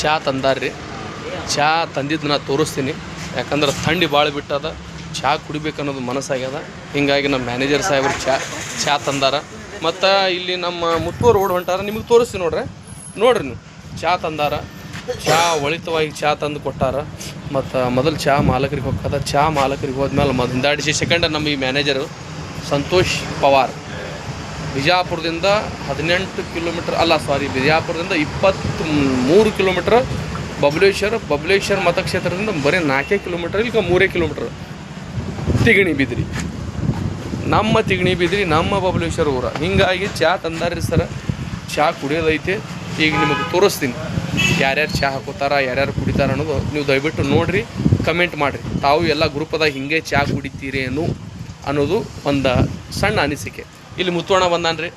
ಚಹಾ ತಂದಾರ್ರಿ. ಚಹಾ ತಂದಿದ್ದು ನಾ ತೋರಿಸ್ತೀನಿ. ಯಾಕಂದ್ರೆ ಥಂಡಿ ಭಾಳ ಬಿಟ್ಟದ. ಚಹಾ ಕುಡಿಬೇಕನ್ನೋದು ಮನಸ್ಸಾಗ್ಯದ. ಹಿಂಗಾಗಿ ನಮ್ಮ ಮ್ಯಾನೇಜರ್ ಸಾಹೇಬ್ರು ಚಹಾ ಚಹಾ ತಂದಾರ. ಮತ್ತು ಇಲ್ಲಿ ನಮ್ಮ ಮುತ್ತೂರು ರೋಡ್ ಹೊಂಟಾರ. ನಿಮಗೆ ತೋರಿಸ್ತೀನಿ ನೋಡ್ರಿ. ನೋಡ್ರಿ ನೀವು. ಚಹಾ ತಂದಾರ. ಚಹಾ ಒಳಿತವಾಗಿ ಚಹಾ ತಂದು ಕೊಟ್ಟಾರ. ಮತ್ತು ಮೊದಲು ಚಹಾ ಮಾಲಕರಿಗೆ ಹೋಗ್ತದ ಚಹಾ ಮಾಲಕರಿಗೆ ಹೋದ್ಮೇಲೆ ಮೊದಲು ಹಿಂದಾಡಿಸಿ ಸೆಕೆಂಡ್ ನಮ್ಮ ಈ ಮ್ಯಾನೇಜರು ಸಂತೋಷ್ ಪವಾರ್. ಬಿಜಾಪುರದಿಂದ ಹದಿನೆಂಟು ಕಿಲೋಮೀಟ್ರ್, ಅಲ್ಲ ಸಾರಿ ಬಿಜಾಪುರದಿಂದ ಇಪ್ಪತ್ತು ಮೂರು ಕಿಲೋಮೀಟ್ರ್, ಬಬಲೇಶ್ವರ ಬಬಲೇಶ್ವರ ಮತಕ್ಷೇತ್ರದಿಂದ ಬರೀ ನಾಲ್ಕೇ ಕಿಲೋಮೀಟ್ರ್ ಈಗ ಮೂರೇ ಕಿಲೋಮೀಟ್ರ್ ತಿಗಣಿ ಬಿದ್ರಿ. ನಮ್ಮ ತಿಗಣಿ ಬಿದ್ರಿ, ನಮ್ಮ ಬಬಲೇಶ್ವರ ಊರ. ಹಿಂಗಾಗಿ ಚಹಾ ತಂದಾರ್ರಿ ಸರ. ಚಹಾ ಕುಡಿಯೋದೈತೆ. ಈಗ ನಿಮಗೆ ತೋರಿಸ್ತೀನಿ. ಯಾರ್ಯಾರು ಚಹಾ ಹಾಕೋತಾರ, ಯಾರ್ಯಾರು ಕುಡಿತಾರ ಅನ್ನೋದು ನೀವು ದಯವಿಟ್ಟು ನೋಡಿರಿ, ಕಮೆಂಟ್ ಮಾಡಿರಿ. ತಾವು ಎಲ್ಲ ಗ್ರೂಪದಾಗ ಹಿಂಗೆ ಚಹಾ ಕುಡಿತೀರೇನು ಅನ್ನೋದು ಒಂದು ಸಣ್ಣ ಅನಿಸಿಕೆ. ಇಲ್ಲಿ ಮುತ್ತೋಣ ಬಂದಾನ್ರಿ.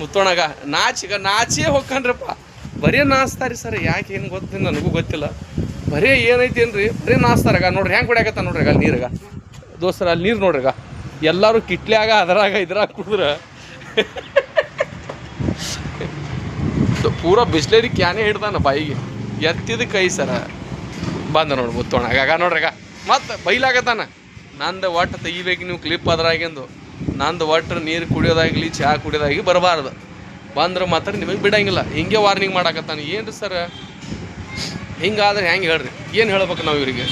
ಮುತ್ತೋಣಗ ನಾಚಿಗ ನಾಚೇ ಹೋಗ್ಕನ್ರಪ್ಪ ಬರೀ ನಾಸ್ತಾರಿ ಸರ್, ಯಾಕೆ ಏನು ಗೊತ್ತಿಲ್ಲ, ನನಗೂ ಗೊತ್ತಿಲ್ಲ. ಬರೀ ಏನೈತಿ ಏನ್ರಿ ಬರೀ ನಾಚ್ತಾರಾಗ ನೋಡ್ರಿ, ಹೆಂಗೆ ಕುಡಿಯಾಕತ್ತ ನೋಡ್ರಿ ಅಲ್ಲಿ ನೀರಾಗ ದೋಸ್ತರ ಅಲ್ಲಿ ನೀರು ನೋಡ್ರಿಗ ಎಲ್ಲರೂ ಕಿಟ್ಲ್ಯಾಗ ಅದರಾಗ ಇದ್ರಾಗ ಕುಡಿದ್ರ. ಪೂರ ಬಿಸ್ಲೇರಿ ಕ್ಯಾನೇ ಹಿಡ್ದಾನ ಬಾಯಿಗೆ. ಎತ್ತಿದ ಕೈ ಸರ. ಬಂದ ನೋಡಿ ಮುತ್ತೋಣ. ಆಗ ನೋಡ್ರಿಗ ಮತ್ತೆ ಬೈಲಾಗತ್ತಾನ. ನಂದು ಒಟ್ಟು ತೆಗಿಬೇಕು ನೀವು ಕ್ಲಿಪ್ ಅದ್ರಾಗಿಂದು. ನಂದು ಒಟ್ಟು ನೀರು ಕುಡಿಯೋದಾಗಲಿ, ಚಹಾ ಕುಡಿಯೋದಾಗಲಿ ಬರಬಾರ್ದು. ಬಂದ್ರೆ ಮಾತ್ರ ನಿಮಗೆ ಬಿಡಂಗಿಲ್ಲ. ಹಿಂಗೆ ವಾರ್ನಿಂಗ್ ಮಾಡಾಕತ್ತಾನೆ. ಏನು ಸರ್ ಹಿಂಗಾದ್ರೆ ಹೆಂಗೆ ಹೇಳ್ರಿ? ಏನು ಹೇಳ್ಬೇಕು ನಾವು ಇವರಿಗೆ?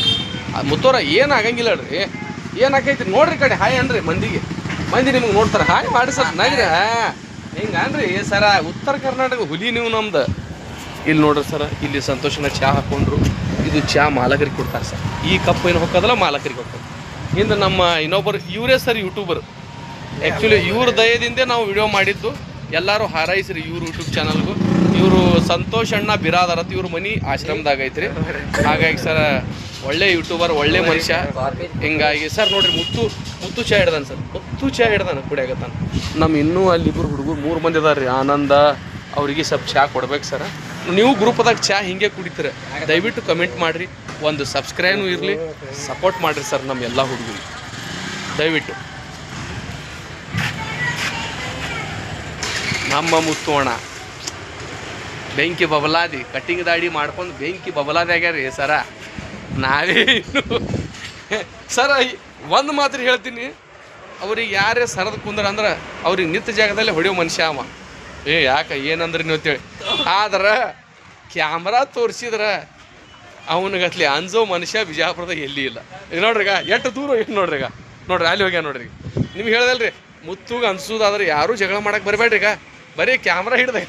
ಮುತ್ತೋರ ಏನು ಆಗಂಗಿಲ್ಲ ಹೇಳ್ರಿ? ಏನು ನೋಡ್ರಿ ಕಡೆ, ಹಾಯ್ ಅನ್ರಿ ಮಂದಿಗೆ. ಮಂದಿ ನಿಮ್ಗೆ ನೋಡ್ತಾರೆ. ಹಾಯ್ ಮಾಡಿ ಸರ್, ನಗ್ರಿ. ಹಿಂಗೆ ಅನ್ರಿ ಸರ ಉತ್ತರ ಕರ್ನಾಟಕ ಹುಲಿ ನೀವು ನಮ್ದು. ಇಲ್ಲಿ ನೋಡ್ರಿ ಸರ ಇಲ್ಲಿ ಸಂತೋಷನ ಚಹಾ ಹಾಕೊಂಡ್ರು. ಇದು ಚಹಾ ಮಾಲಕರಿಗೆ ಕೊಡ್ತಾರೆ ಸರ್ ಈ ಕಪ್ ಏನು ಹೋಗೋದಲ್ಲ ಮಾಲಕರಿಗೆ ಹೋಗ್ತದೆ ಇಂದು ನಮ್ಮ ಇನ್ನೊಬ್ಬರು, ಇವರೇ ಸರ್ ಯೂಟ್ಯೂಬರ್ ಆ್ಯಕ್ಚುಲಿ ಇವ್ರ ದಯದಿಂದ ನಾವು ವಿಡಿಯೋ ಮಾಡಿದ್ದು. ಎಲ್ಲರೂ ಹಾರೈಸ್ರಿ ಇವ್ರ ಯೂಟ್ಯೂಬ್ ಚಾನಲ್ಗೂ ಇವರು ಸಂತೋಷ್ ಅಣ್ಣ ಬಿರಾದರ್ ಇವ್ರ ಮನಿ ಆಶ್ರಮದಾಗ ಐತ್ರಿ. ಹಾಗಾಗಿ ಸರ್ ಒಳ್ಳೆ ಯೂಟ್ಯೂಬರ್ ಒಳ್ಳೆ ಮನುಷ್ಯ. ಹಿಂಗಾಗಿ ಸರ್ ನೋಡ್ರಿ, ಮುತ್ತು ಮುತ್ತು ಚಾ ಹಿಡ್ದಾನ ಸರ್ ಮುತ್ತು ಚಾ ಹಿಡ್ದಾನ ಕುಡಿಯಾಗತ್ತಾನ. ನಮ್ಮ ಇನ್ನೂ ಅಲ್ಲಿ ಇಬ್ಬರು ಹುಡುಗರು ಮೂರು ಮಂದಿ ಅದಾರ ರೀ ಆನಂದ, ಅವರಿಗೆ ಸ್ವಲ್ಪ ಚಾ ಕೊಡ್ಬೇಕು ಸರ್ ನೀವು ಗ್ರೂಪ್ದಾಗ ಚಾ ಹಿಂಗೆ ಕುಡಿತೀರ. ದಯವಿಟ್ಟು ಕಮೆಂಟ್ ಮಾಡಿರಿ. ಒಂದು ಸಬ್ಸ್ಕ್ರೈಬ್ ಇರಲಿ. ಸಪೋರ್ಟ್ ಮಾಡಿರಿ ಸರ್ ನಮ್ಮ ಎಲ್ಲ ಹುಡುಗರಿಗೆ. ದಯವಿಟ್ಟು. ನಮ್ಮ ಮುತ್ತೋಣ. ಬೆಂಕಿ ಬಬಲಾದಿ ಕಟ್ಟಿಂಗ್ ದಾಡಿ ಮಾಡ್ಕೊಂಡು ಬೆಂಕಿ ಬಬಲಾದಿ ಆಗ್ಯಾರಿ ಸರ. ನಾವೇ ಸರ ಒಂದು ಮಾತ್ರ ಹೇಳ್ತೀನಿ. ಅವ್ರಿಗೆ ಯಾರೇ ಸರದ ಕುಂದ್ರ ಅಂದ್ರೆ ಅವ್ರಿಗೆ ನಿತ್ಯ ಜಾಗದಲ್ಲಿ ಹೊಡೆಯೋ ಮನುಷ್ಯ ಅವ. ಏ, ಯಾಕೆ, ಏನಂದ್ರೆ ನೀವು ಅಂತೇಳಿ. ಆದ್ರೆ ಕ್ಯಾಮ್ರಾ ತೋರಿಸಿದ್ರೆ ಅವನಿಗತ್ಲಿ ಅಂಜೋ ಮನುಷ್ಯ ಬಿಜಾಪುರದಾಗ ಎಲ್ಲಿ ಇಲ್ಲ. ಈಗ ನೋಡ್ರಿಗ ಎಷ್ಟು ದೂರ ಹೋಗಿ ನೋಡ್ರಿಗ ನೋಡ್ರಿ, ಅಲ್ಲಿ ಹೋಗ್ಯ ನೋಡ್ರಿ ನಿಮ್ಗೆ ಹೇಳ್ದಲ್ರಿ, ಮುತ್ತುಗೆ ಅನ್ಸೋದಾದ್ರೆ ಯಾರೂ ಜಗಳ ಮಾಡಕ್ಕೆ ಬರಬೇಡ್ರಿಗ ಬರೀ ಕ್ಯಾಮ್ರಾ ಹಿಡ್ದೆ